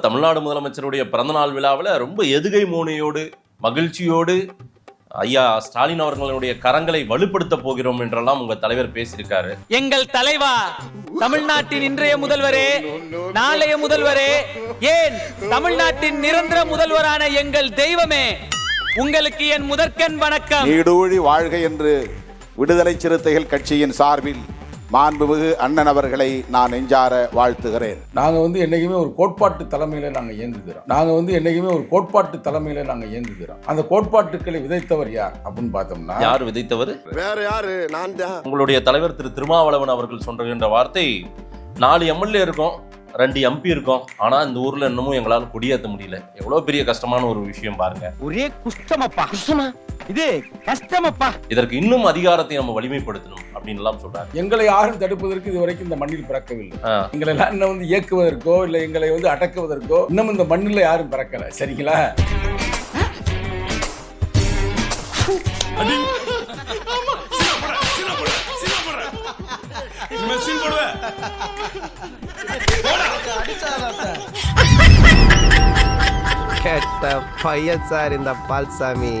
தமிழ்நாடு முதலமைச்சருடைய பிறந்தநாள் விழாவில் ரொம்ப எதுகை மோனையோடு மகிழ்ச்சியோடு ஐயா ஸ்டாலின் அவர்களுடைய கரங்களை வலுப்படுத்த போகிறோம் என்றெல்லாம் உங்க தலைவர் பேசியிருக்காரு. எங்கள் தலைவா தமிழ்நாட்டின் இன்றைய முதல்வரே நாளைய முதல்வரே ஏன் தமிழ்நாட்டின் நிரந்தர முதல்வரான எங்கள் தெய்வமே உங்களுக்கு என் முதற்கண் வணக்கம். நீடூழி வாழ்க என்று விடுதலை சிறுத்தைகள் கட்சியின் சார்பில் மாண்புமிகு அண்ணன் அவர்களை நான் நெஞ்சார வாழ்த்துகிறேன். நாங்கள் வந்து என்னைக்குமே ஒரு கோட்பாட்டு தலைமையில் நாங்கள் இயங்குகிறோம். நாங்கள் வந்து என்னைக்குமே ஒரு கோட்பாட்டு தலைமையில் நாங்கள் இயங்குகிறோம். அந்த கோட்பாட்டுக்களை விதைத்தவர் யார் அப்படின்னு பார்த்தோம்னா யார் விதைத்தவர்? வேற யாரு? நான் தான். உங்களுடைய தலைவர் திரு திருமாவளவன் அவர்கள் சொல்கின்ற வார்த்தை நாலு எம்எல்ஏ இருக்கும் ரெண்டு எம்பி இருக்கும். ஆனா இந்த ஊர்ல இன்னமும் எங்களால குடியேற்ற முடியல. எவ்வளவு பெரிய கஷ்டமான ஒரு விஷயம் பாருங்க. ஒரே குஷ்டமப்பா. குஷ்டமா? இது கஷ்டமப்பா. இதற்கு இன்னும் அதிகாரத்தை நம்ம வலிமைப்படுத்தணும் அப்படின்னு எல்லாம் சொல்றாங்க. எங்களை யாரும் தடுப்பதற்கு இதுவரைக்கும் இந்த மண்ணில் பிறக்கவில்லை. எங்களை எல்லாம் இன்னும் வந்து இயக்குவதற்கோ இல்லை எங்களை வந்து அடக்குவதற்கோ இன்னும் இந்த மண்ணில் யாரும் பிறக்கல. சரிங்களா? கெட்ட பையன் சார் இந்த பால்சாமி.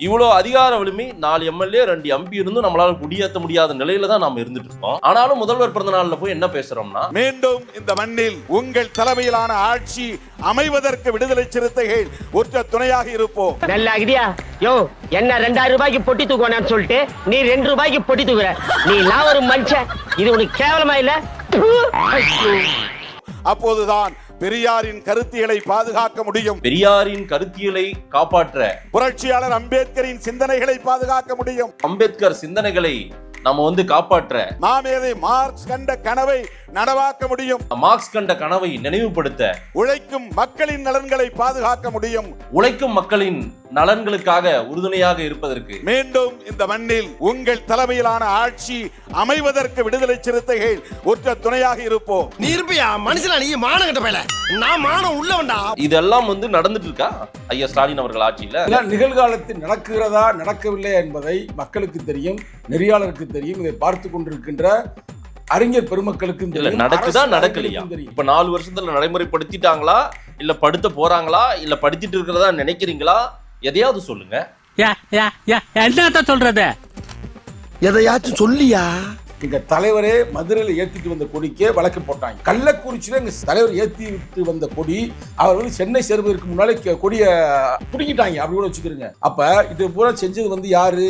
இவ்வளவு அதிகார வலிமை நாலு எம்எல்ஏ ரெண்டு எம்பி இருந்தும் நம்மளால குடியேற்ற முடியாத நிலையில தான் நாம இருந்துட்டு இருக்கோம். ஆனாலும் முதல்வர் பிறந்த நாள்ல போய் என்ன பேசுறோம்னா மீண்டும் இந்த மண்ணில் உங்கள் தலைமையிலான ஆட்சி அமைவதற்கு விடுதலை சிறுத்தைகள் உற்ற துணையாக இருப்போம். நல்லா இடியா யோ என்ன ரெண்டாயிரம் ரூபாய்க்கு பொட்டி தூக்குவானு சொல்லிட்டு நீ ரெண்டு ரூபாய்க்கு பொட்டி தூக்குற. நீ நான் ஒரு மனுஷன். இது உனக்கு கேவலமா இல்ல? அப்போதுதான் பெரியாரின் கருத்தியலை பாதுகாக்க முடியும். பெரியாரின் கருத்தியலை காப்பாற்ற புரட்சியாளர் அம்பேத்கரின் சிந்தனைகளை பாதுகாக்க முடியும். அம்பேத்கர் சிந்தனைகளை நம்ம வந்து காப்பாற்ற மாமேதை மார்க்ஸ் கண்ட கனவை நனவாக்க முடியும். மார்க்ஸ் கண்ட கனவை நினைவுபடுத்த உழைக்கும் மக்களின் நலன்களை பாதுகாக்க முடியும். உழைக்கும் மக்களின் நலன்களுக்காக உறுதுணையாக இருப்பதற்கு. மீண்டும் இந்த மண்ணில் உங்கள் தலைமையிலான ஆட்சி அமைவதற்கு விடுதலை சிறுத்தைகள் உற்ற துணையாக இருப்போம். நீ இருப்பியா மனுஷனா நீ மானம் கட்ட போயல. நான் மானம் உள்ளவன்டா. இதெல்லாம் வந்து நடந்துட்டு இருக்கா ஐயா ஸ்டாலின் அவர்கள் ஆட்சியில? நிகழ்காலத்தில் நடக்கிறதா நடக்கவில்லை என்பதை மக்களுக்கு தெரியும் நெறியாளருக்கு தெரியும் இதை பார்த்து கொண்டிருக்கின்ற அறிஞர் பெருமக்களுக்கும் இல்ல தெரியும் நடக்குதா நடக்கலையா? இப்ப நாலு வருஷத்துல நடைமுறைப்படுத்திட்டாங்களா? இல்ல படுத்த போறாங்களா? இல்ல படிச்சிட்டு இருக்கிறதா நினைக்கிறீங்களா? எதையாவது சொல்லுங்க. என்னத்த சொல்றது? எதையாச்சும் சொல்லியா? எங்க தலைவரே மதுரையில் ஏத்திட்டு வந்த கொடிக்கே வழக்கு போட்டாங்க. கள்ளக்குறிச்சியில எங்க தலைவர் ஏத்தி விட்டு வந்த கொடி அவர் வந்து சென்னை சேர்வதற்கு முன்னாலே கொடிய பிடிக்கிட்டாங்க அப்படி கூட வச்சுக்கிறோங்க. அப்ப இது பூரா செஞ்சது வந்து யாரு?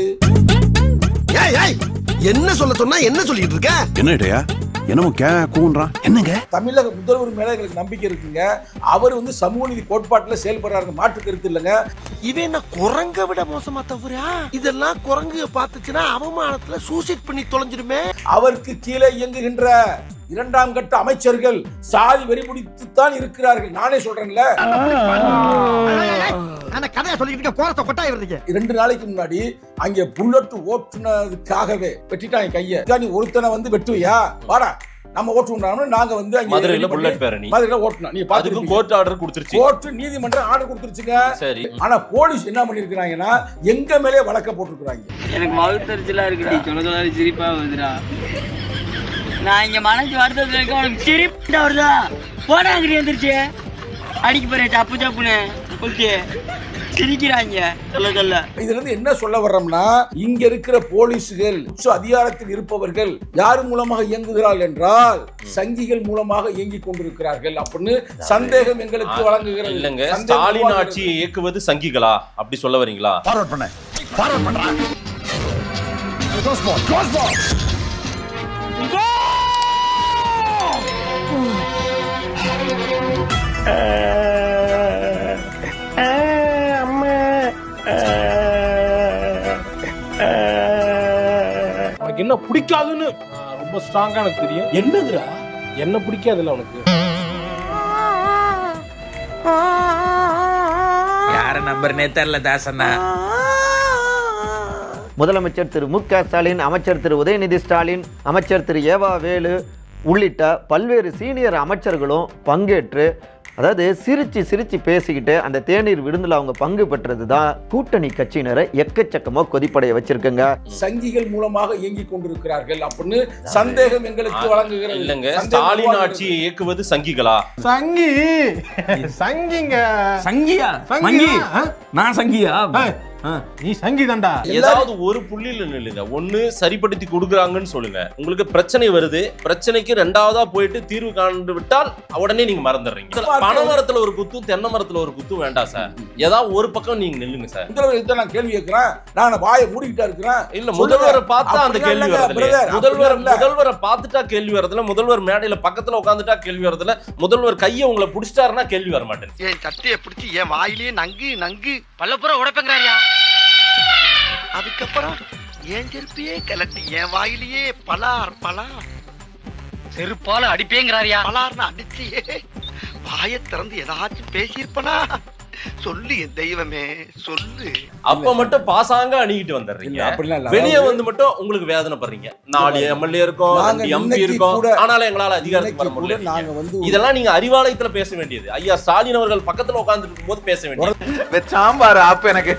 ஏய் ஏய் என்ன சொல்ல சொன்னா என்ன சொல்லிட்டு இருக்க? என்ன இடையா? என்னமோ கே கூன்றான் என்னங்க? தமிழக முதல்வர் மேல எங்களுக்கு நம்பிக்கை இருக்குங்க. அவர் வந்து சமூக நீதி கோட்பாட்டுல செயல்படுறாரு மாற்று கருத்து இல்லைங்க. இவன் என்ன குரங்க விட மோசமா தவிரா இதெல்லாம் குரங்கு பார்த்துச்சுன்னா அவமானத்துல சூசைட் பண்ணி தொலைஞ்சிருமே அவருக்கு கீழே இயங்குகின்ற இரண்டாம் கட்ட அமைச்சர்கள் சாதி வெறி பிடித்துத்தான் இருக்கிறார்கள். நானே சொல்றேன்ல. அந்த கதையை இருக்க கோரத்தை கொட்டாய் வருதுங்க இரண்டு நாளைக்கு முன்னாடி அங்க புல்லட் ஓட்டுனதுக்காகவே வெட்டிட்டாங்க கைய. நீ ஒருத்தனை வந்து வெட்டுவியா? வாடா நம்ம ஓட்டுவோம்னா நாங்க வந்து அங்க மதுரையில புல்லட் பேரணி. மதுரையில ஓட்டணும் நீ பாத்துக்கும் கோர்ட் ஆர்டர் கொடுத்துருச்சு. கோர்ட்டு நீதிமன்றம் ஆர்டர் கொடுத்துருச்சுங்க. சரி. ஆனா போலீஸ் என்ன பண்ணிருக்கிறாங்கன்னா எங்க மேலே வழக்க போட்டிருக்கிறாங்க. எனக்கு மகுத்தறிச்சலா இருக்குடி சொல்ல சொல்லாரு சிரிப்பா வருதுடா. நான் இங்க மனசு வருத்தத்துல இருக்க உனக்கு சிரிப்பு வருதா? போடாங்கடி வந்துருச்சு. அடிக்க போறேன் சப்பு சப்புன்னு. ஓகே. சிரிக்கிறாங்க. சொல்ல சொல்ல இதுல இருந்து என்ன சொல்ல வர்றோம்னா இங்க இருக்கிற போலீஸுகள் உச்ச அதிகாரத்தில் இருப்பவர்கள் யார் மூலமாக இயங்குகிறார்கள் என்றால் சங்கிகள் மூலமாக இயங்கிக் கொண்டிருக்கிறார்கள் அப்படின்னு சந்தேகம் எங்களுக்கு வழங்குகிறது. இல்லங்க. ஸ்டாலின். ஆட்சியை இயக்குவது சங்கிகளா? அப்படி சொல்ல வரீங்களா? ஃபார்வர்ட் பண்ண. ஃபார்வர்ட் பண்றா. க்ளோஸ் பால் க்ளோஸ் பால் உனக்கு என்ன பிடிக்காதுன்னு? ரொம்ப ஸ்ட்ராங்கா எனக்கு தெரியும். என்னதுடா? என்ன பிடிக்காதுல்ல உனக்கு யார நம்பர்னே தெரியல தாசண்ணா. முதலமைச்சர் திரு மு க ஸ்டாலின் அமைச்சர் திரு உதயநிதி ஸ்டாலின் அமைச்சர் திரு ஏவா வேலு உள்ளிட்ட பல்வேறு சீனியர் அமைச்சர்களும் பங்கேற்று அதாவது சிரிச்சு சிரிச்சு பேசிக்கிட்டு அந்த தேநீர் விருந்தில் அவங்க பங்கு பெற்றது தான் கூட்டணி கட்சியினரை எக்கச்சக்கமாக கொதிப்படைய வச்சிருக்குங்க. சங்கிகள் மூலமாக இயங்கிக் கொண்டிருக்கிறார்கள் அப்படின்னு சந்தேகம் எங்களுக்கு வழங்குகிறது. இல்லங்க. ஸ்டாலின். ஆட்சியை இயக்குவது சங்கிகளா? சங்கி! சங்கிங்க! சங்கியா? ஆ? நான் சங்கியா? நீ சங்கி தான்டா ஏதாவது ஒரு புள்ளியில நில்லுங்க. ஒண்ணு சரிப்படுத்தி கொடுக்குறாங்கன்னு சொல்லுங்க. உங்களுக்கு பிரச்சனை வருது. பிரச்சனைக்கு ரெண்டாவதா போயிட்டு தீர்வு காண்டு விட்டால் உடனே நீங்க மறந்துடுறீங்க. பனை மரத்துல ஒரு குத்தும் தென்னை மரத்துல ஒரு குத்தும் வேண்டாம் சார். ஏதாவது ஒரு பக்கம் நீங்க நில்லுங்க சார். முதல்வர் நான் கேள்வி கேட்கிறேன். நான் வாயை மூடிக்கிட்டா இருக்கிறேன். இல்ல. முதல்வரை பார்த்தா அந்த கேள்வி brother, முதல்வர். முதல்வரை பார்த்துட்டா கேள்வி வரதுல முதல்வர் மேடையில பக்கத்துல உட்காந்துட்டா கேள்வி வரதுல முதல்வர் கையை உங்களை புடிச்சிட்டாருன்னா கேள்வி வர மாட்டேன் என் சட்டையை பிடிச்சி என் வாயிலேயே நங்கு நங்கு. பல்லப்புறம் உடப்பேங்கிறாரியா? அதுக்கப்புறம் என் செருப்பையே கலட்டி என் வாயிலேயே பலார் பலார். செருப்பால அடிப்பேங்கிறாரியா? பலார்னு அடிச்சு வாயை திறந்து ஏதாச்சும் பேசியிருப்பனா? சொல்லு என் தெய்வமே சொல்லு. அப்ப மட்டும் பாசாங்க அணிகிட்டு வந்துடுறீங்க. அப்படிலாம் இல்ல. வெளியே வந்து மட்டும் உங்களுக்கு வேதனைப்படுறீங்க. நாலு எம்எல்ஏ இருக்கோம் நாங்க எம்பி இன்னைக்கு இருக்கோம் கூட- ஆனாலும் எங்களால அதிகாரத்துக்கு வர இன்னைக்கு கூட முடியல. நாங்க வந்து இதெல்லாம் நீங்க அறிவாலயத்துல பேச வேண்டியது. ஐயா ஸ்டாலின் அவர்கள் பக்கத்துல உட்கார்ந்து போது பேச வேண்டியது. சாம்பார் ஆப்பு எனக்கு.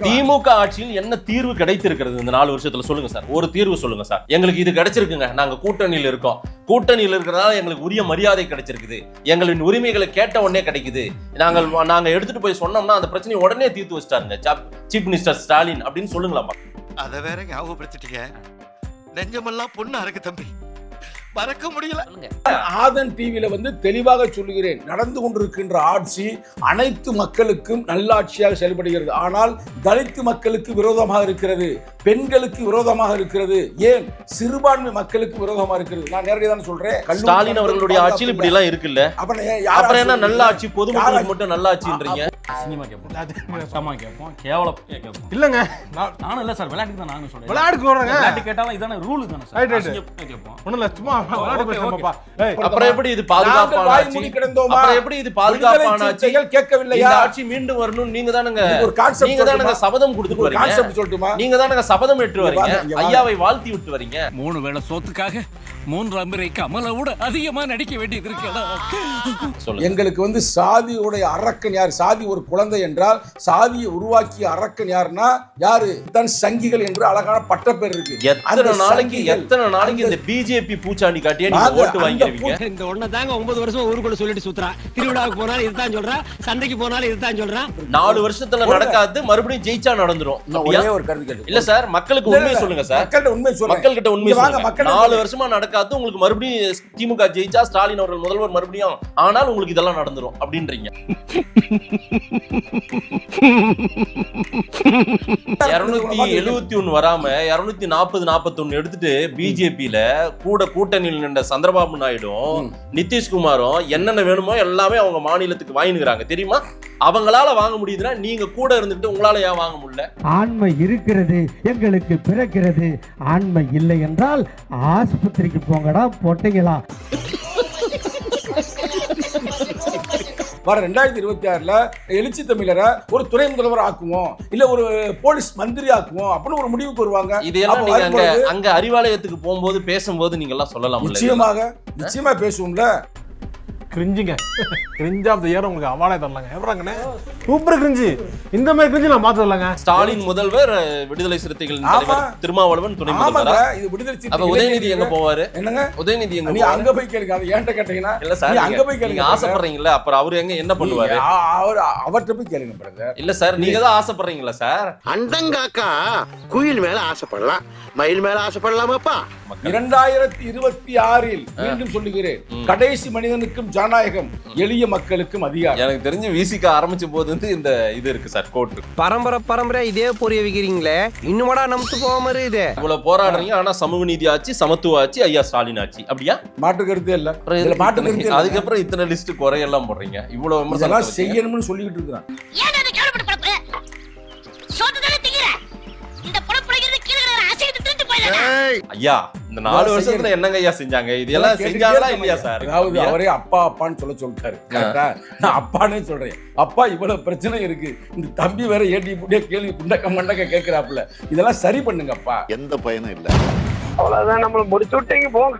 திமுக ஆட்சியில் என்ன தீர்வு கிடைத்திருக்கிறது இந்த நாலு வருஷத்துல? சொல்லுங்க சார். ஒரு தீர்வு சொல்லுங்க சார். எங்களுக்கு இது கிடைச்சிருக்குங்க. நாங்க கூட்டணியில் இருக்கோம். கூட்டணியில் இருக்கிறதால எங்களுக்கு உரிய மரியாதை கிடைச்சிருக்குது. எங்களின் உரிமைகளை கேட்ட உடனே கிடைக்குது. நாங்கள் நாங்க எடுத்துட்டு போய் சொன்னோம்னா அந்த பிரச்சனையை உடனே தீர்த்து வச்சிட்டாருங்க. சீஃப் மினிஸ்டர் ஸ்டாலின் அப்படின்னு சொல்லுங்களாமா அத வேற ஞாபகப்படுத்திட்டீங்க. நெஞ்சமெல்லாம் பொண்ணா இருக்கு தம்பி. மறக்க முடியல. ஆதன் டிவியில வந்து தெளிவாக சொல்லுகிறேன். நடந்து கொண்டிருக்கின்ற ஆட்சி அனைத்து மக்களுக்கும் நல்லாட்சியாக செயல்படுகிறது. ஆனால் தலித்து மக்களுக்கு விரோதமாக இருக்கிறது. பெண்களுக்கு விரோதமாக இருக்கிறது. ஏன்? சிறுபான்மை மக்களுக்கு விரோதமாக இருக்கிறது. நான் நேரடியாக தான் சொல்றேன். ஸ்டாலின் அவர்களுடைய ஆட்சியில் இப்படி எல்லாம் இருக்குல்ல. அப்புறம் என்ன நல்ல ஆட்சி பொதுமக்களுக்கு? மட்டும் நல்ல ஆட்சின்றீங்க சினிமா கேட்போம் சமா கேட்போம் கேவலம் கேட்போம் இல்லங்க. நான் நானும் இல்ல சார் விளையாட்டுக்கு தான் விளையாடுக்கு வர்றேங்க. விளையாட்டு கேட்டாலும் இதான ரூல் தானே சார். கேட்போம் ஒண்ணும் இல்ல சும்மா விளையாட்டு அப்புறம் எப்படி இது பாதுகாப்பான கிடந்தோமா? எப்படி இது பாதுகாப்பான கேட்கவில்லையா? இந்த ஆட்சி மீண்டும் வரணும் நீங்க தானுங்க. ஒரு concept நீங்க தானுங்க? சபதம் கொடுத்துட்டு ஒரு வரீங்க. கான்செப்ட் சொல்லட்டுமா? நீங்க தானுங்க சபதம் ஏற்று வரீங்க. ஐயாவை வாழ்த்தி விட்டு வரீங்க. மூணு வேளை சோத்துக்காக மூன்று அம்பரை கமலை விட அதிகமா நடிக்க வேண்டியது இருக்கடா எங்களுக்கு வந்து சாதியுடைய அரக்கன் யார்? சாதி ஒரு குழந்தை என்றால் சாதியை உருவாக்கிய அரக்கன் யாருன்னா யாரு? தான் சங்கிகள் என்று அழகான பட்டப்பேர் இருக்கு. எத்தனை நாளைக்கு எத்தனை நாளைக்கு இந்த பிஜேபி பூச்சாண்டி காட்டியே நீங்க ஓட்டு அந்த வாங்கிருவீங்க இந்த ஒண்ணு தாங்க ஒன்பது வருஷம் ஊருக்குள்ள சொல்லிட்டு சுத்துறான் திருவிழாவுக்கு போனாலும் இதுதான் சொல்றான் சந்தைக்கு போனாலும் இதுதான் சொல்றான் நாலு வருஷத்துல நடக்காது மறுபடியும் ஜெயிச்சா நடந்துரும்? ஒரே ஒரு கருத்து இல்ல சார் மக்களுக்கு உண்மையை சொல்லுங்க சார். மக்கள்கிட்ட உண்மை சொல்லுங்க மக்கள் கிட்ட உண்மை இங்க வாங்க, சொல்லுங்க. மக்கள்கிட்ட நாலு. வருஷமா நடக்காது. உங்களுக்கு மறுபடியும் திமுக ஜெயிச்சா ஸ்டாலின் அவர்கள் முதல்வர் மறுபடியும் ஆனால் உங்களுக்கு இதெல்லாம் நடந்துரும் அப்படின்றீங்க. இருநூத்தி எழுபத்தி ஒண்ணு வராம இருநூத்தி நாற்பது நாற்பத்தி எடுத்துட்டு பிஜேபியில கூட கூட்டணியில் நின்ற சந்திரபாபு நாயுடும் நிதிஷ்குமாரும் என்னென்ன வேணுமோ எல்லாமே அவங்க மாநிலத்துக்கு வாங்கினுக்கிறாங்க. தெரியுமா? அவங்களால வாங்க முடியுதுன்னா நீங்க கூட இருந்துட்டு உங்களால ஏன் வாங்க முடியல? ஆண்மை இருக்கிறது எங்களுக்கு பிறக்கிறது. ஆண்மை இல்லை என்றால் ஆஸ்பத்திரிக்கு போங்கடா பொட்டைங்களா? வர ரெண்டாயிரத்தி இருபத்தி ஆறுல எழுச்சி தமிழரை ஒரு துணை முதல்வர் ஆக்குவோம் இல்ல ஒரு போலீஸ் மந்திரி ஆக்குவோம் அப்படின்னு ஒரு முடிவுக்கு வருவாங்க. இதெல்லாம் நீங்க அங்க அங்க அறிவாலயத்துக்கு போகும்போது பேசும்போது நீங்க எல்லாம் சொல்லலாம் நிச்சயமாக நிச்சயமா பேசுவோம்ல. கிரிஞ்சுங்க கிரிஞ்ச் ஆஃப் த இயர் உங்களுக்கு அவார்டே தரலாங்க. எவ்வளோங்கண்ணே சூப்பர் கிரிஞ்சு இந்த மாதிரி கிரிஞ்சு நான் பார்த்து தரலாங்க. ஸ்டாலின் முதல்வர் விடுதலை. தலைவர் திருமாவளவன் துணை முதல்வரா? இது விடுதலை அப்ப சிறுத்தைகளே உதயநிதி எங்க. போவாரு? என்னங்க? உதயநிதி எங்க நீ அங்க போய் கேளுங்க அது ஏன்ட்ட கேட்டீங்கன்னா? இல்ல நீ சார் அங்க போய் நீங்க கேளுங்க ஆசைப்படுறீங்கல்ல அப்புறம் அவரு எங்க என்ன பண்ணுவாரு? அவர் அவர்கிட்ட போய் கேளுங்க பிரதர் இல்ல சார் நீங்க தான் ஆசைப்படுறீங்களா சார்? அண்டங்காக்கா குயில் மேல ஆசைப்படலாம். மயில் மேல ஆசைப்படலாமாப்பா? இரண்டாயிரத்தி இருபத்தி ஆறில் மீண்டும் சொல்லுகிறேன். கடைசி மனிதனுக்கும் ஜனநாயகம் எளிய மக்களுக்கும் அதிகாரம். எனக்கு தெரிஞ்சு விசிக்க ஆரம்பிச்ச போது வந்து இந்த இது இருக்கு சார் கோர்ட் பரம்பரை பரம்பரை இதே பொரிய வைக்கிறீங்களே. இன்னுமாடா நமத்து போகாம இருக்குது இவ்வளவு போராடுறீங்க ஆனா சமூக நீதி ஆட்சி சமத்துவ ஆட்சி ஐயா ஸ்டாலின் ஆட்சி அப்படியா? மாற்று கருத்தே இல்ல. இதுல மாற்று கருத்தே. அதுக்கப்புறம் இத்தனை லிஸ்ட் குறையெல்லாம் போடுறீங்க. இவ்வளவு விமர்சனம். செய்யணும்னு சொல்லிக்கிட்டு இருக்கிறான். ஐயா இந்த நாலு வருஷத்துல என்னங்க ஐயா செஞ்சாங்க? இதெல்லாம் செஞ்சாங்களா இல்லையா. சார்? அதாவது அவரே அப்பா அப்பான்னு சொல்ல சொல்லிட்டாரு. கரெக்டா? நான் அப்பானே சொல்றேன். அப்பா இவ்வளவு பிரச்சனை இருக்கு. இந்த தம்பி வேற ஏட்டி புட்டியா கேள்வி குண்டக்க மண்டக்க கேட்கிறாப்புல இதெல்லாம் சரி பண்ணுங்கப்பா. எந்த பயனும் இல்லை. அவ்வளவுதான் நம்மள முடிச்சு விட்டீங்க போங்க.